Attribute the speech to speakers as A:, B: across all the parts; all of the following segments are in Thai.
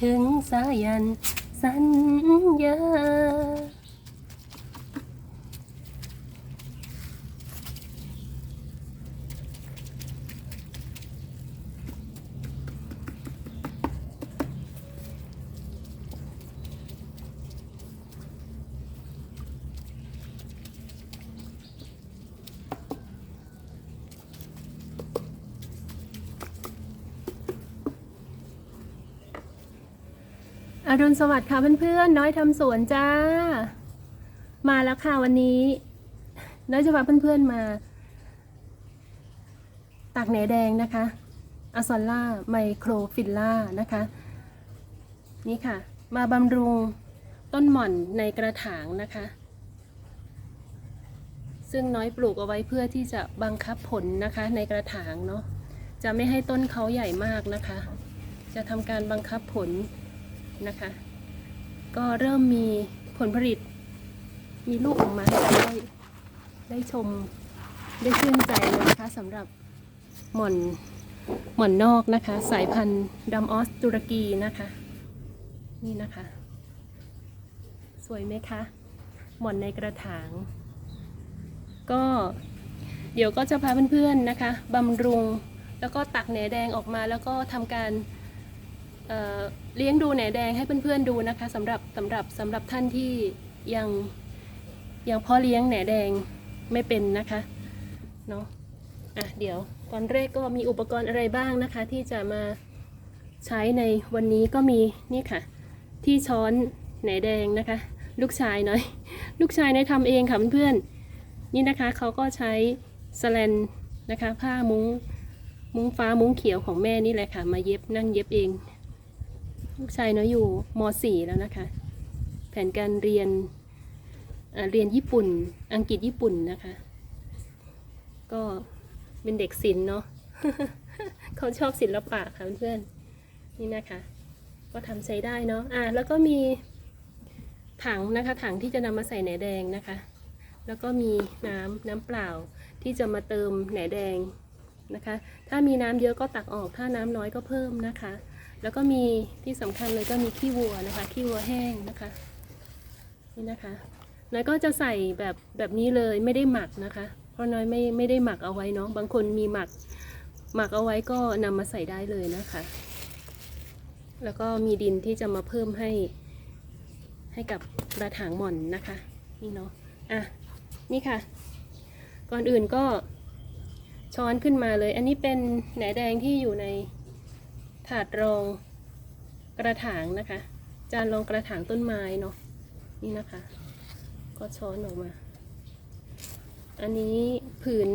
A: ถึงสายันสัญญา อรุณสวัสดิ์ค่ะเพื่อนๆน้อยทำสวนจ้า มาแล้วค่ะวันนี้ น้อยจะพาเพื่อนๆมาตักแหนแดงนะคะอะซอลล่าไมโครฟิลล่านะคะ นี่ค่ะ มาบำรุงต้นหม่อนในกระถางนะคะ ซึ่งน้อยปลูกเอาไว้เพื่อที่จะบังคับผลนะคะในกระถางเนาะจะไม่ให้ต้นเขาใหญ่มากนะคะ จะทำการบังคับผล นะคะ ก็เริ่มมีผลผลิต มีลูกออกมาให้เราได้ได้ชมได้ชื่นใจนะคะสำหรับหม่อนหม่อนนอกนะคะ สายพันธุ์ดำออสตุรกีนะคะ นี่นะคะ สวยไหมคะ หม่อนในกระถาง ก็เดี๋ยวก็จะพาเพื่อนๆนะคะบำรุงแล้วก็ตักแหนแดงออกมาแล้วก็ทำการ เเลี้ยงดูแหนแดงให้เพื่อนๆดูนะคะสำหรับสำหรับสำหรับท่านที่ยังยังพาะเลี้ยงแหนแดงไม่เป็นนะคะเนาะอะเดี๋ยวตอนแรกก็มีอุปกรณ์อะไรบ้างนะคะ ที่จะมาใช้ในวันนี้ก็มีนี่ค่ะ ที่ช้อนแหนแดงนะคะ ลูกชายหน่อย ลูกชายน้อยทำเองค่ะเพื่อนๆนี่นะคะเขาก็ใช้สแลนนะคะ ผ้ามุ้งมุ้งฟ้ามุ้งเขียวของแม่นี่แหละค่ะ มาเย็บนั่งเย็บเอง ลูกชายน้อยอยู่ม .4 แล้วนะคะ แผนการเรียนเรียนญี่ปุ่น อังกฤษญี่ปุ่นนะคะ ก็เป็นเด็กศิลป์เนาะเขาชอบศิลปะค่ะเพื่อนนี่นะคะ ก็ทำใช้ได้เนาะอะแล้วก็มีถังนะคะ ถังที่จะนำมาใส่แหนแดงนะคะ แล้วก็มีน้ำน้ำเปล่าที่จะมาเติมแหนแดงนะคะ ถ้ามีน้ำเยอะก็ตักออก ถ้าน้ำน้อยก็เพิ่มนะคะ แล้วก็มีที่สำคัญเลยก็มีขี้วัวนะคะขี้วัวแห้งนะคะ นี่นะคะน้อยก็จะใส่แบบแบบนี้เลยไม่ได้หมักนะคะ เพราะน้อยไม่ไม่ได้หมักเอาไว้เนาะบางคนมีหมักหมักเอาไว้ก็นำมาใส่ได้เลยนะคะ แล้วก็มีดินที่จะมาเพิ่มให้ให้กับกระถางหม่อนนะคะนี่เนาะอะนี่ค่ะ ก่อนอื่นก็ช้อนขึ้นมาเลย อันนี้เป็นแหนแดงที่อยู่ใน ถาดรองกระถางนะคะ จานรองกระถางต้นไม้เนาะนี่นะคะ ก็ช้อนออกมา อันนี้ผืน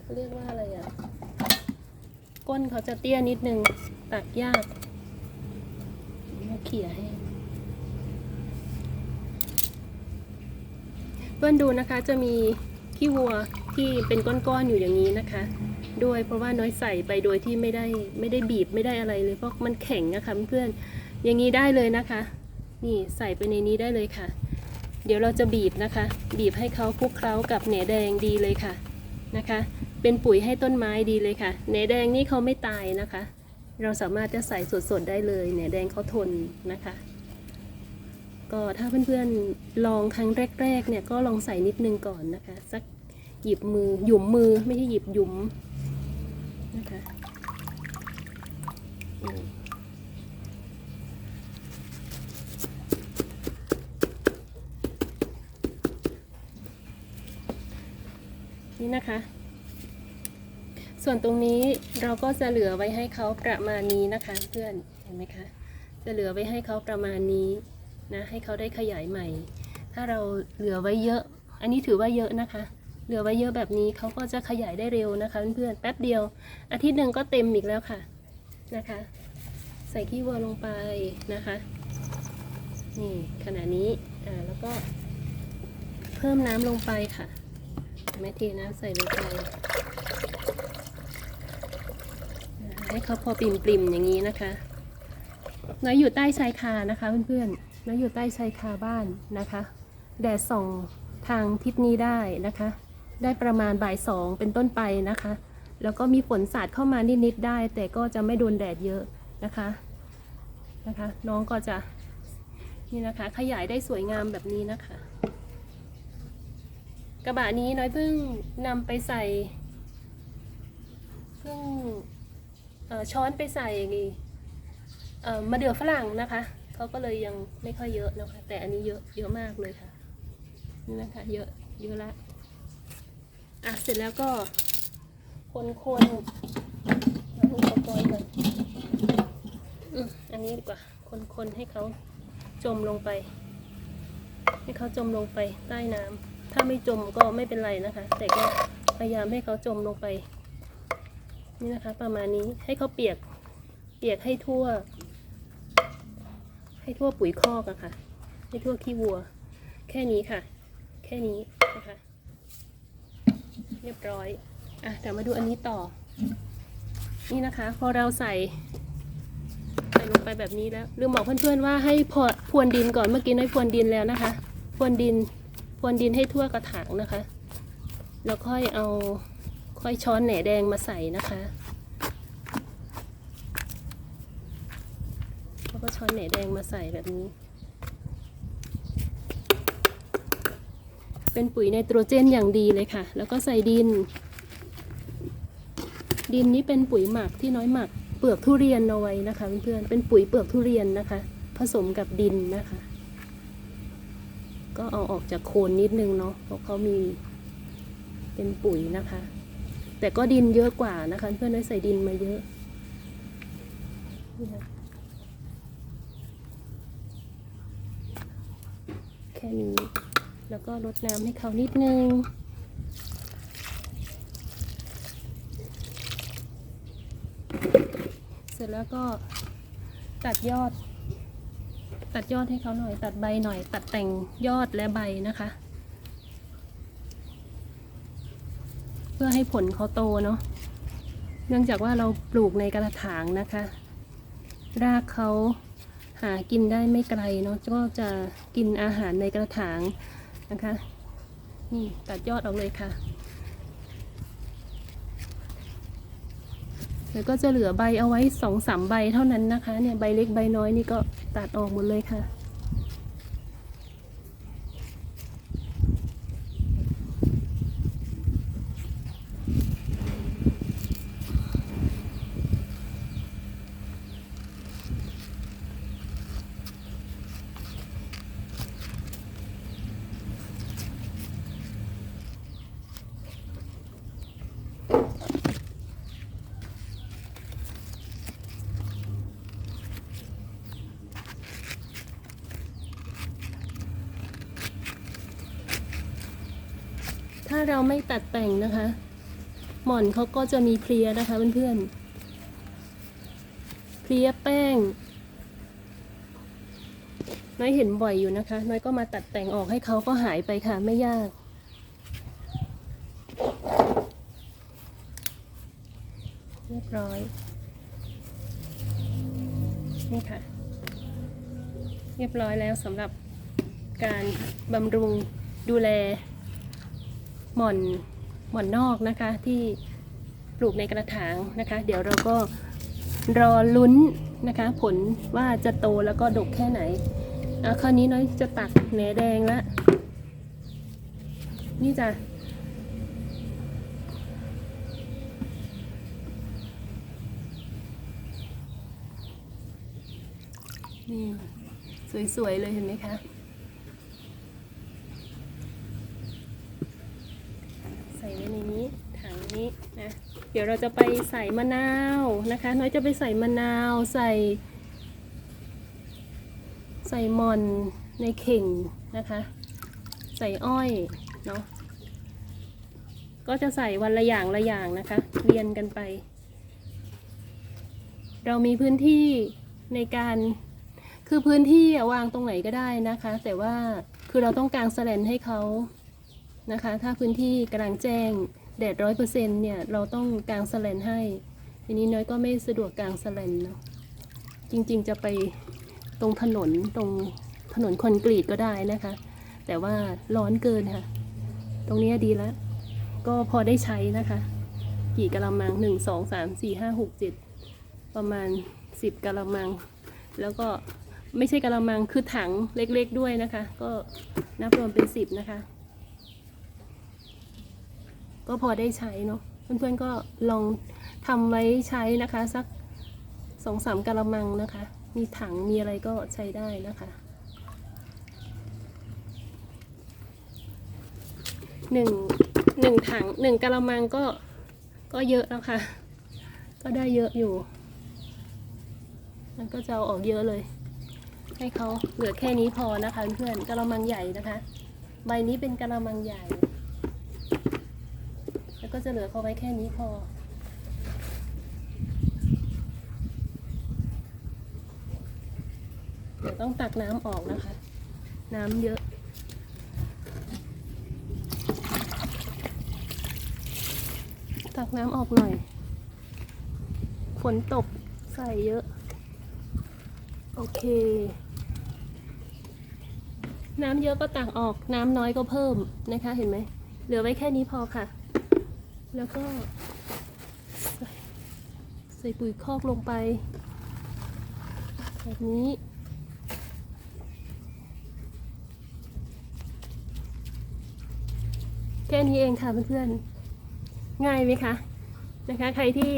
A: เขาเรียกว่าอะไรอะ่ะ ก้นเขาจะเตี้ยนิดนึงตักยากมาเขี่ยให้เพื่อนดูนะคะจะมีขี้วัวที่เป็นก้อนๆอยู่อย่างนี้นะคะ ด้วย เพราะว่าน้อยใส่ไปโดยที่ไม่ได้ไม่ได้บีบไม่ได้อะไรเลยเพราะมันแข็งนะคะเพื่อนอย่างนี้ได้เลยนะคะ นี่ใส่ไปในนี้ได้เลยค่ะ เดี๋ยวเราจะบีบนะคะ บีบให้เขาคลุกเคล้ากับแหนแดงดีเลยค่ะนะคะ เป็นปุ๋ยให้ต้นไม้ดีเลยค่ะแหนแดงนี่เขาไม่ตายนะคะ เราสามารถจะใส่สดๆได้เลยแหนแดงเขาทนนะคะก็ถ้าเพื่อนๆลองครั้งแรกๆเนี่ยก็ลองใส่นิดนึงก่อนนะคะ สักหยิบมือหยุมมือไม่ใช่หยิบหยุม นะคะนี่นะคะ ส่วนตรงนี้เราก็จะเหลือไว้ให้เขาประมาณนี้นะคะ เพื่อนเห็นไหมคะ จะเหลือไว้ให้เขาประมาณนี้นะให้เขาได้ขยายใหม่ ถ้าเราเหลือไว้เยอะ อันนี้ถือว่าเยอะนะคะ ลือไว้เยอะแบบนี้เขาก็จะขยายได้เร็วนะคะเพื่อนๆแป๊บเดียว อาทิตย์หนึ่งก็เต็มอีกแล้วค่ะนะคะ ใส่ขี้วัวลงไปนะคะนี่ขณะนี้อ่าแล้วก็ เพิ่มน้ำลงไปค่ะแม่เทน้ำใส่ลงไปให้เขาพอปริ่มๆอย่างนี้นะคะน้อยอยู่ใต้ชายคานะคะเพื่อนๆน้อยอยู่ใต้ชายคาบ้านนะคะ แดดส่องทางทิศนี้ได้นะคะ ได้ประมาณบ่ายสองเป็นต้นไปนะคะ แล้วก็มีฝนสาดเข้ามานิดๆได้ แต่ก็จะไม่โดนแดดเยอะนะคะนะคะ น้องก็จะนี่นะคะ ขยายได้สวยงามแบบนี้นะคะ กระบะนี้น้อยเพิ่งนำไปใส่เพิ่งช้อนไปใส่มะเดื่อฝรั่งนะคะเขาก็เลยยังไม่ค่อยเยอะนะคะ แต่อันนี้เยอะเยอะมากเลยค่ะนี่นะคะ เยอะเยอะละ อะเสร็จแล้วก็คนคนๆเอาอุปกรณ์ก่อนอืมอันนี้ดีกว่า คนคนให้เขาจมลงไป ให้เขาจมลงไปใต้น้ำถ้าไม่จมก็ไม่เป็นไรนะคะ แต่ก็พยายามให้เขาจมลงไป นี่นะคะ ประมาณนี้ให้เขาเปียก เปียกให้ทั่ว ให้ทั่วปุ๋ยคอกอะค่ะ ให้ทั่วขี้วัว แค่นี้ค่ะ แค่นี้นะคะ เรียบร้อย อะ เดี๋ยวมาดูอันนี้ต่อ นี่นะคะ พอเราใส่ ใส่ลงไปแบบนี้แล้ว ลืมบอกเพื่อนๆว่าให้พอพรวนดินก่อน เมื่อกี้น้อยพรวนดินแล้วนะคะ พรวนดิน พรวนดินให้ทั่วกระถางนะคะ แล้วค่อยเอา ค่อยช้อนแหนแดงมาใส่นะคะแล้วก็ช้อนแหนแดงมาใส่แบบนี้ เป็นปุ๋ยไนโตรเจนอย่างดีเลยค่ะ แล้วก็ใส่ดิน ดินนี้เป็นปุ๋ยหมักที่น้อยหมักเปลือกทุเรียนเอาไว้นะคะเพื่อนๆเป็นปุ๋ยเปลือกทุเรียนนะคะ ผสมกับดินนะคะ ก็เอาออกจากโคนนิดนึงเนาะเพราะเขามีเป็นปุ๋ยนะคะ แต่ก็ดินเยอะกว่านะคะ เพื่อนได้ใส่ดินมาเยอะแค่นี้ แล้วก็รดน้ำให้เขานิดนึง เสร็จแล้วก็ตัดยอด ตัดยอดให้เขาหน่อย ตัดใบหน่อย ตัดแต่งยอดและใบนะคะ เพื่อให้ผลเขาโตเนาะเนื่องจากว่าเราปลูกในกระถางนะคะ รากเขาหากินได้ไม่ไกลเนาะก็จะกินอาหารในกระถาง นะคะ นี่ตัดยอดออกเลยค่ะ แล้วก็จะเหลือใบเอาไว้สองสามใบเท่านั้นนะคะ เนี่ยใบเล็กใบน้อยนี่ก็ตัดออกหมดเลยค่ะ ไม่ตัดแต่งนะคะ หม่อนเขาก็จะมีเพลียนะคะเพื่อนๆเพลียแป้ง น้อยเห็นบ่อยอยู่นะคะ น้อยก็มาตัดแต่งออกให้เขาก็หายไปค่ะไม่ยากเรียบร้อย นี่ค่ะ เรียบร้อยแล้วสำหรับการบำรุงดูแล หม่อนหม่อนนอกนะคะที่ปลูกในกระถางนะคะ เดี๋ยวเราก็รอลุ้นนะคะ ผลว่าจะโตแล้วก็ดกแค่ไหนอะคราวนี้น้อยจะตักแหนแดงละนี่จ้ะนี่สวยๆเลยเห็นไหมคะ ใส่ไว้ในนี้ถัง นี้นะเดี๋ยวเราจะไปใส่มะนาวนะคะ น้อยจะไปใส่มะนาวใส่ ใส่มอนในเข่งนะคะ ใส่อ้อยเนาะก็จะใส่วันละอย่างละอย่างนะคะ เรียนกันไป เรามีพื้นที่ในการคือพื้นที่วางตรงไหนก็ได้นะคะ แต่ว่าคือเราต้องกางแสลนให้เขานะคะ ถ้าพื้นที่กลางแจ้ง แดดร้อยเปอร์เซ็นต์เนี่ยเราต้องกางสแลนให้ ทีนี้น้อยก็ไม่สะดวกกางสแลนเนาะจริงๆจะไปตรงถนนตรงถนนคอนกรีตก็ได้นะคะ แต่ว่าร้อนเกินค่ะ ตรงนี้ดีแล้วก็พอได้ใช้นะคะ กี่กะละมังหนึ่งสองสามสี่ห้าหกเจ็ดประมาณสิบกะละมัง แล้วก็ไม่ใช่กะละมังคือถังเล็กๆด้วยนะคะ ก็นับรวมเป็นสิบนะคะ ก็พอได้ใช้เนาะเพื่อนๆก็ลองทำไว้ใช้นะคะสักสองสามกะละมังนะคะ มีถังมีอะไรก็ใช้ได้นะคะหนึ่งหนึ่งถังหนึ่งกะละมังก็ก็เยอะแล้วค่ะ ก็ได้เยอะอยู่มันก็จะเอาออกเยอะเลย ให้เขาเหลือแค่นี้พอนะคะ เพื่อนกะละมังใหญ่นะคะ ใบนี้เป็นกะละมังใหญ่ ก็จะเหลือเขาไว้แค่นี้พอ เดี๋ยวต้องตักน้ำออกนะคะ น้ำเยอะตักน้ำออกหน่อย ฝนตกใส่เยอะ โอเค น้ำเยอะก็ตักออก น้ำน้อยก็เพิ่มนะคะ เห็นไหม เหลือไว้แค่นี้พอค่ะ แล้วก็ ใส่ปุ๋ยคอกลงไป แบบนี้แค่นี้เองค่ะเพื่อนๆ ง่ายไหมคะนะคะ ใครที่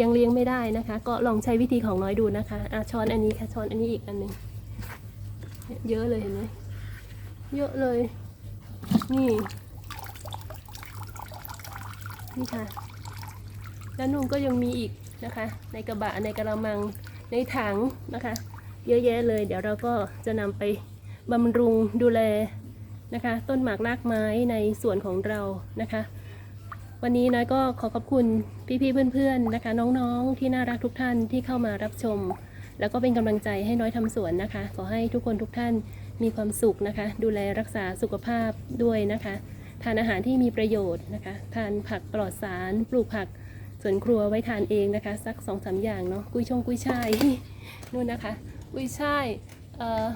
A: ยังเลี้ยงไม่ได้นะคะ ก็ลองใช้วิธีของน้อยดูนะคะอะช้อนอันนี้ค่ะช้อนอันนี้อีกอันหนึ่งเยอะเลยเห็นไหมเยอะเลย นี่ นี่ค่ะ แล้วนุ่นก็ยังมีอีกนะคะ ในกระบะในกระมังในถังนะคะ เยอะแยะเลย เดี๋ยวเราก็จะนำไปบำรุงดูแลนะคะ ต้นหมากรากไม้ในสวนของเรานะคะ วันนี้น้อยก็ขอขอบคุณพี่ๆเพื่อนๆนะคะ น้องๆที่น่ารักทุกท่านที่เข้ามารับชม แล้วก็เป็นกำลังใจให้น้อยทำสวนนะคะ ขอให้ทุกคนทุกท่าน มีความสุขนะคะ ดูแลรักษาสุขภาพด้วยนะคะ ทานอาหารที่มีประโยชน์นะคะ ทานผักปลอดสาร ปลูกผักสวนครัวไว้ทานเองนะคะ สักสองสามอย่างเนาะกุ้ยช่งกุ้ยช่ายนู่นนะคะ กุ้ยช่ายเอ่อ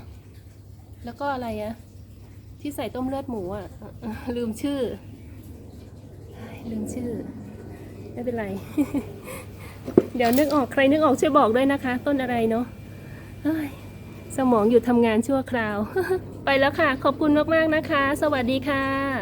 A: แล้วก็อะไรอะที่ใส่ต้มเลือดหมูอะลืมชื่อ ลืมชื่อ ไม่เป็นไร เดี๋ยวนึกออกใครนึกออกช่วยบอกด้วยนะคะ ต้นอะไรเนาะ สมองหยุดทำงานชั่วคราว ไปแล้วค่ะ ขอบคุณมาก ๆ นะคะ สวัสดีค่ะ